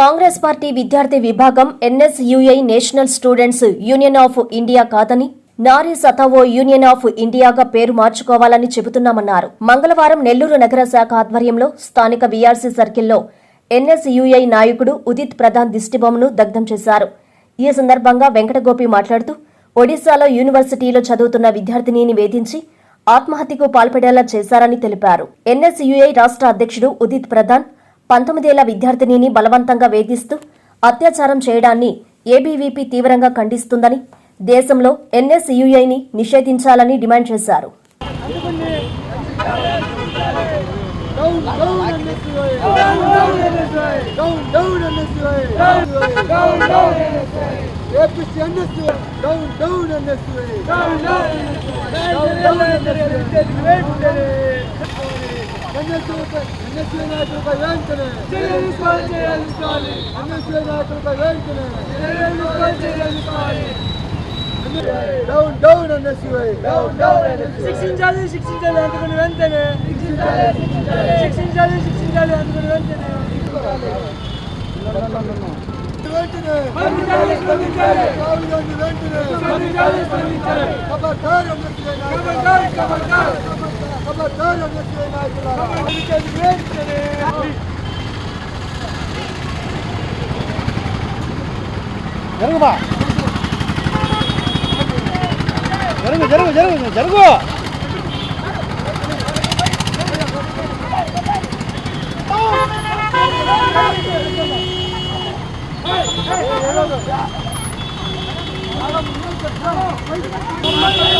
Congress party విద్యార్థి విభాగం NSUI national students union of India కాదని నారీ సతావో యూనియన్ ఆఫ్ ఇండియాగా పేరు మార్చుకోవాలని చెబుతున్నామన్నారు. మంగళవారం నెల్లూరు నగర శాఖ ఆధ్వర్యంలో స్థానిక బీఆర్సీ సర్కిల్లో ఎన్ఎస్యుఐ నాయకుడు ఉదిత్ ప్రధాన్ దిష్టిబొమ్మను దగ్ధం చేశారు. ఈ సందర్భంగా వెంకటగోపి మాట్లాడుతూ ఒడిశాలో యూనివర్సిటీలో చదువుతున్న విద్యార్థినిని వేధించి ఆత్మహత్యకు పాల్పడేలా చేశారని తెలిపారు. ఎన్ఎస్యుఐ రాష్ట్ర అధ్యక్షుడు ఉదిత్ ప్రధాన్ పంతొమ్మిదేళ్ళ విద్యార్థినిని బలవంతంగా వేధిస్తూ అత్యాచారం చేయడాన్ని ఏబీవీపీ తీవ్రంగా ఖండిస్తుందని దేశంలో ఎన్ఎస్యుఐని నిషేధించాలని డిమాండ్ చేశారు. Down, NSUI నాయకులపై వెంటనే NSUI నాయకులపై వెంటనే down down NSUI! Down down! శిక్షించాలి శిక్షించాలి అందుకుని వెంటనే శిక్షించాలి శిక్షించాలి అందుకుని వెంటనే వెంటనే గాంధీ వెంటనే జరుగుబా జరుగు జరుగు జరుగు జరుగు Rapist NSUI! Rapist NSUI! స్పందించాలి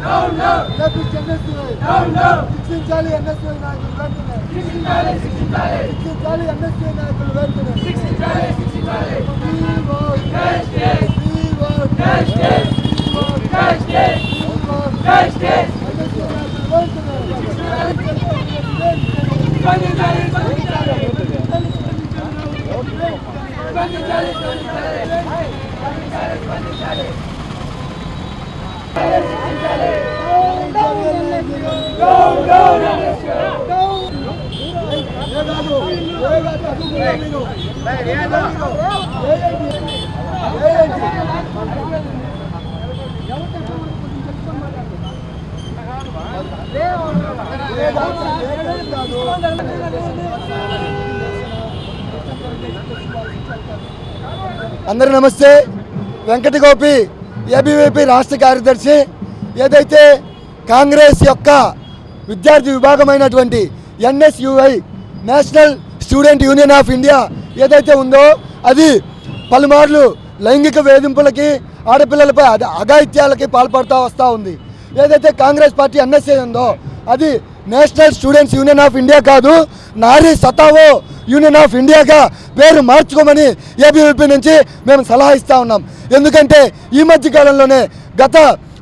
We want justice! We want justice! NSUI నాయకులు వెంటనే స్పందించాలి స్పందించాలి స్పందించాలి అందరూ నమస్తే. వెంకట గోపి ఏబీవీపీ రాష్ట్ర కార్యదర్శి ఏదైతే కాంగ్రెస్ యొక్క విద్యార్థి విభాగమైనటువంటి NSUI national student union of India ఏదైతే ఉందో అది పలుమార్లు లైంగిక వేధింపులకి ఆడపిల్లలపై అఘాయిత్యాలకి పాల్పడుతూ వస్తూ ఉంది. ఏదైతే కాంగ్రెస్ పార్టీ ఎన్ఎస్ఏ ఉందో అది national students union of India కాదు నారీ సతావో యూనియన్ ఆఫ్ ఇండియాగా పేరు మార్చుకోమని ఏబీవీపీ నుంచి మేము సలహా ఇస్తూ ఉన్నాం. ఎందుకంటే ఈ మధ్య కాలంలోనే గత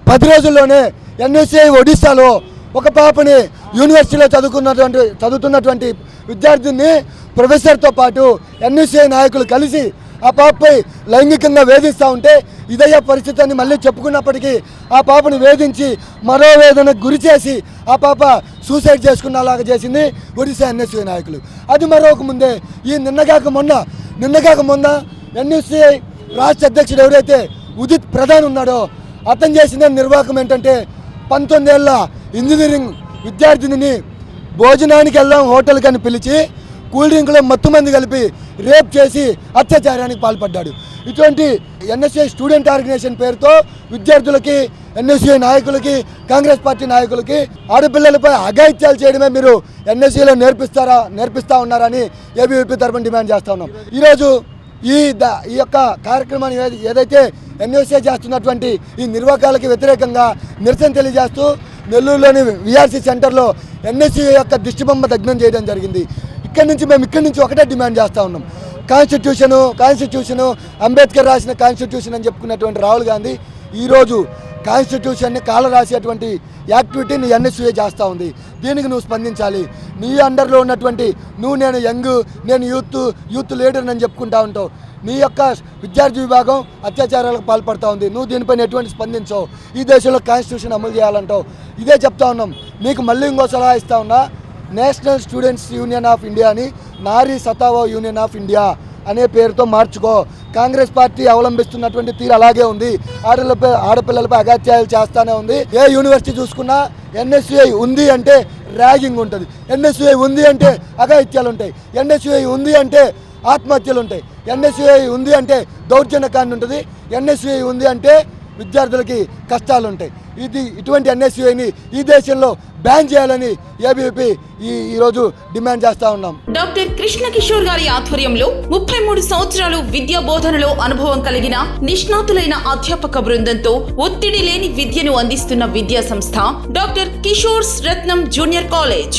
పది రోజుల్లోనే ఎన్ఎస్ఏ ఒడిశాలో ఒక పాపని యూనివర్సిటీలో చదువుకున్నటువంటి చదువుతున్నటువంటి విద్యార్థిని ప్రొఫెసర్తో పాటు ఎన్ఎస్ఏ నాయకులు కలిసి ఆ పాపపై లైంగికంగా వేధిస్తూ ఉంటే ఇదయ్యే పరిస్థితి అని మళ్ళీ చెప్పుకున్నప్పటికీ ఆ పాపని వేధించి మరో వేదనకు గురి చేసి ఆ పాప సూసైడ్ చేసుకున్నలాగా చేసింది ఒడిశా ఎన్ఎస్ఐ నాయకులు. అది మరొక ముందే. ఈ నిన్నగాక మొన్న నిన్నగాక మొన్న ఎన్ఎస్సీఐ రాష్ట్ర అధ్యక్షుడు ఎవరైతే ఉదిత్ ప్రధాన్ ఉన్నాడో అర్థం చేసిన నిర్వాహకం ఏంటంటే పంతొమ్మిదేళ్ళ ఇంజనీరింగ్ విద్యార్థినిని భోజనానికి వెళ్దాం హోటల్ అని పిలిచి కూల్ డ్రింక్లో మత్తు మంది కలిపి రేప్ చేసి అత్యాచారానికి పాల్పడ్డాడు. ఇటువంటి ఎన్ఎస్ఏ స్టూడెంట్ ఆర్గనైజేషన్ పేరుతో విద్యార్థులకి ఎన్ఎస్ఏ నాయకులకి కాంగ్రెస్ పార్టీ నాయకులకి ఆడపిల్లలపై అఘాయిత్యాలు చేయడమే మీరు ఎన్ఎస్ఏలో నేర్పిస్తారా నేర్పిస్తా ఉన్నారని ఏబీవీపీ తరఫున డిమాండ్ చేస్తా ఉన్నాం. ఈరోజు ఈ ద ఈ యొక్క కార్యక్రమాన్ని ఏదైతే ఎన్ఎస్ఏ చేస్తున్నటువంటి ఈ నిర్వాహకాలకి వ్యతిరేకంగా నిరసన తెలియజేస్తూ నెల్లూరులోని విఆర్సీ సెంటర్లో ఎన్ఎస్సీ యొక్క దిష్టిబొమ్మ దగ్నం చేయడం జరిగింది. ఇక్కడి నుంచి మేము ఇక్కడి నుంచి ఒకటే డిమాండ్ చేస్తూ ఉన్నాం. కాన్స్టిట్యూషను కాన్స్టిట్యూషను అంబేద్కర్ రాసిన కాన్స్టిట్యూషన్ అని చెప్పుకున్నటువంటి రాహుల్ గాంధీ ఈరోజు కాన్స్టిట్యూషన్ని కాల రాసేటువంటి యాక్టివిటీని ఎన్ఎస్యూఏ చేస్తూ ఉంది. దీనికి నువ్వు స్పందించాలి. నీ అండర్లో ఉన్నటువంటి నువ్వు నేను యంగ్ నేను యూత్ యూత్ లీడర్ అని చెప్పుకుంటా ఉంటావు. నీ యొక్క విద్యార్థి విభాగం అత్యాచారాలకు పాల్పడుతూ ఉంది. నువ్వు దీనిపైన ఎటువంటి స్పందించవు. ఈ దేశంలో కాన్స్టిట్యూషన్ అమలు చేయాలంటావు. ఇదే చెప్తా ఉన్నాం. నీకు మళ్ళీ ఇంకో సలహా ఇస్తా ఉన్నా national students union of India అని నారీ సతావో యూనియన్ ఆఫ్ ఇండియా. అనే పేరుతో మార్చుకో. కాంగ్రెస్ పార్టీ అవలంబిస్తున్నటువంటి తీరు అలాగే ఉంది. ఆడలపై ఆడపిల్లలపై అగాత్యాలు చేస్తానే ఉంది. ఏ యూనివర్సిటీ చూసుకున్నా ఎన్ఎస్యుఐ ఉంది అంటే ర్యాగింగ్ ఉంటుంది. ఎన్ఎస్యుఐ ఉంది అంటే అఘాయిత్యాలు ఉంటాయి. ఎన్ఎస్యుఐ ఉంది అంటే ఆత్మహత్యలు ఉంటాయి. ఎన్ఎస్యుఐ ఉంది అంటే దౌర్జన్యకాండ ఉంటుంది. ఎన్ఎస్యుఐ ఉంది అంటే విద్యార్థులకి కష్టాలు ఉంటాయి ఇది ఇటువంటి ఎన్ఎస్యుఐని ఈ దేశంలో బ్యాన్ చేయాలని ఏబీవీపీ ఈ ఈరోజు డిమాండ్ చేస్తూ ఉన్నాం. డాక్టర్ కృష్ణ కిషోర్ గారి ఆధ్వర్యంలో ముప్పై మూడు సంవత్సరాలు విద్యా బోధనలో అనుభవం కలిగిన నిష్ణాతులైన అధ్యాపక బృందంతో ఒత్తిడి లేని విద్యను అందిస్తున్న విద్యా సంస్థ doctor Kishore's Ratnam junior college.